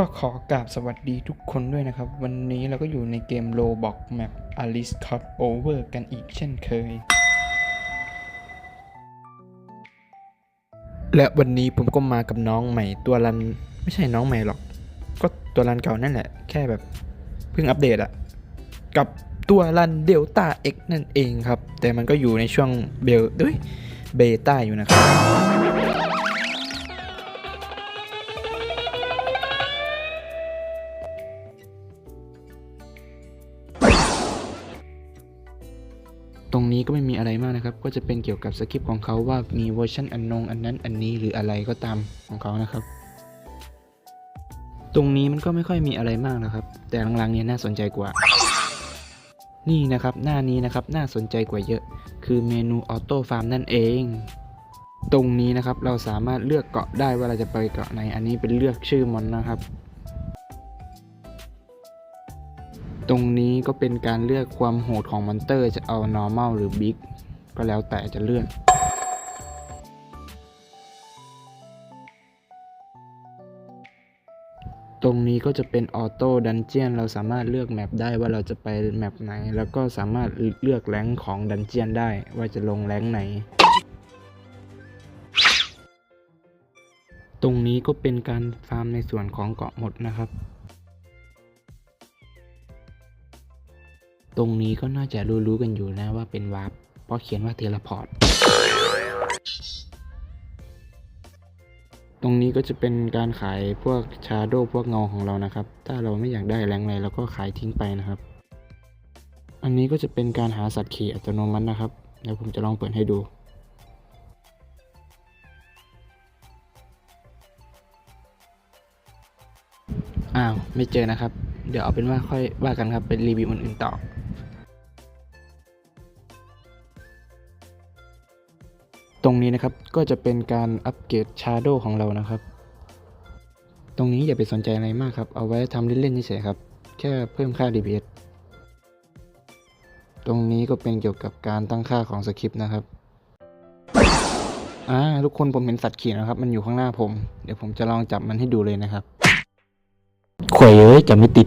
ก็ขอกราบสวัสดีทุกคนด้วยนะครับ วันนี้เราก็อยู่ในเกม Roblox Map Alice Cut Over กันอีกเช่นเคย และวันนี้ผมก็มากับน้องใหม่ตัวรัน ไม่ใช่น้องใหม่หรอก ก็ตัวรันเก่านั่นแหละ แค่แบบเพิ่งอัปเดตอะกับตัวรันเดลต้า X นั่นเองครับ แต่มันก็อยู่ในช่วงเบลด้วยเบต้าอยู่นะครับ รงนี้ก็ไม่มีอะไรมากนะครับ ก็จะเป็นเกี่ยวกับสคริปต์ของเขาว่ามีเวอร์ชันอันนงอันนั้นอันนี้หรืออะไรก็ตามของเขานะครับ ตรงนี้มันก็ไม่ค่อยมีอะไรมากนะครับ แต่หลังๆเนี่ยน่าสนใจกว่า นี่นะครับหน้านี้นะครับน่าสนใจกว่าเยอะ คือเมนูออโต้ฟาร์มนั่นเอง ตรงนี้นะครับเราสามารถเลือกเกาะได้ว่าเราจะไปเกาะไหนอันนี้เป็นเลือกชื่อมอนนะครับ ตรงนี้ก็เป็นการเลือกความโหดของมอนเตอร์จะเอา normal หรือ big ก็แล้วแต่จะเลือกตรงนี้ก็จะเป็นออโต้ดันเจียนเราสามารถเลือกแมปได้ว่าเราจะไปแมปไหน แล้วก็สามารถเลือกแรงของดันเจียนได้ว่าจะลงแรงไหน ตรงนี้ก็เป็นการฟาร์มในส่วนของเกาะหมดนะครับ ตรงนี้ก็น่าจะรู้ๆกันอยู่นะว่าเป็นวาร์ปเพราะเขียนว่าเทเลพอร์ต ตรงนี้ก็จะเป็นการขายพวกชาโดพวกเงาของเรานะครับ ถ้าเราไม่อยากได้แรงอะไรเราก็ขายทิ้งไปนะครับ อันนี้ก็จะเป็นการหาสัตว์ขี่อัตโนมัตินะครับเดี๋ยวผมจะลองเปิดให้ดูอ้าว ไม่เจอนะครับ เดี๋ยวเอาเป็นว่าค่อยว่ากันครับ เป็นรีวิวอื่นๆต่อ ตรงนี้นะครับก็จะเป็นการอัปเกรดชาโดของเรานะครับ ตรงนี้อย่าไปสนใจอะไรมากครับ เอาไว้ทำเล่นๆเฉยๆครับ แค่เพิ่มค่า DPS ตรงนี้ก็เป็นเกี่ยวกับการตั้งค่าของสคริปต์นะครับอ่าทุกคนผมเห็นสัตว์ขี่นะครับ มันอยู่ข้างหน้าผม เดี๋ยวผมจะลองจับมันให้ดูเลยนะครับข่วยเอ้ยจับไม่ติด